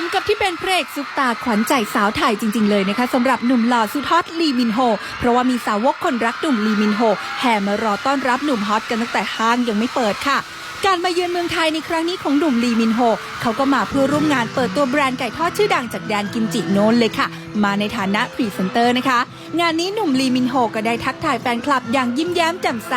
มกับที่เป็นพระเอกซุปตาขวัญใจสาวไทยจริง ๆ เลยนะคะสำหรับหนุ่มหล่อสุดฮอตลีมินโฮ เพราะว่ามีสาวกคนรักหนุ่มลีมินโฮ แห่มารอต้อนรับหนุ่มฮอตกันตั้งแต่ห้างยังไม่เปิดค่ะ การมาเยือนเมืองไทยในครั้งนี้ของหนุ่มลีมินโฮ เขาก็มาเพื่อร่วมงานเปิดตัวแบรนด์ไก่ทอดชื่อดังจากแดนกิมจิโน้นเลยค่ะ มาในฐานะพรีเซนเตอร์นะคะ งานนี้หนุ่มลีมินโฮก็ได้ทักทายแฟนคลับอย่างยิ้มแย้มแจ่มใส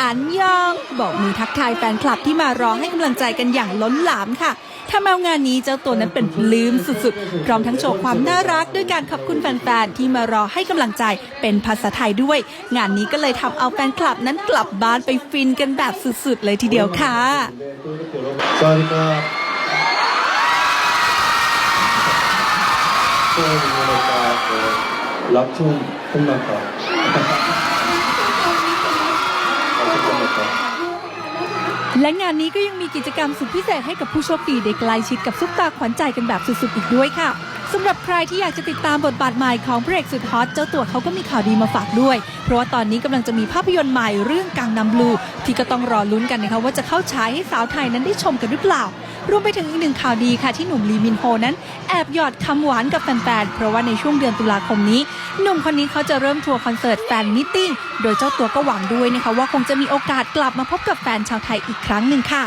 อันยอง บอกมือทักทายแฟนคลับที่มารอให้กำลังใจกันอย่างล้นหลามค่ะทำเอางานนี้เจ้าตัวนั้นเป็นปลื้มสุดๆ พร้อมทั้งโชว์ความน่ารักด้วยการขอบคุณแฟนๆ ที่มารอให้กำลังใจเป็นภาษาไทยด้วย งานนี้ก็เลยทำเอาแฟนคลับนั้นกลับบ้านไปฟินกันแบบสุดๆ เลยทีเดียวค่ะสวัสดีครับช่วยดูรายการรับชุ่มขึ้นมาก่อนรับชุ่มขึ้นมาก่อนและงานนี้ก็ยังมีกิจกรรมสุดพิเศษให้กับผู้โชคดีได้ใกล้ชิดกับซุปตาขวัญใจกันแบบสุดๆอีกด้วยค่ะ สำหรับใครที่อยากจะติดตามบทบาทใหม่ของพระเอกสุดฮอตเจ้าตัวเขาก็มีข่าวดีมาฝากด้วย เพราะว่าตอนนี้กำลังจะมีภาพยนตร์ใหม่เรื่องกังนำบลู ที่ก็ต้องรอลุ้นกันนะคะว่าจะเข้าฉายให้สาวไทยนั้นได้ชมกันหรือเปล่ารวมไปถึงอีกหนึ่งข่าวดีค่ะที่หนุ่มลีมินโฮนั้น แอบหยอดคำหวานกับแฟนๆ เพราะว่าในช่วงเดือนตุลาคมนี้ หนุ่มคนนี้เขาจะเริ่มทัวร์คอนเสิร์ตแฟนมิทติ้งโดยเจ้าตัวก็หวังด้วยนะคะว่าคงจะมีโอกาสกลับมาพบกับแฟนชาวไทยอีกครั้งหนึ่งค่ะ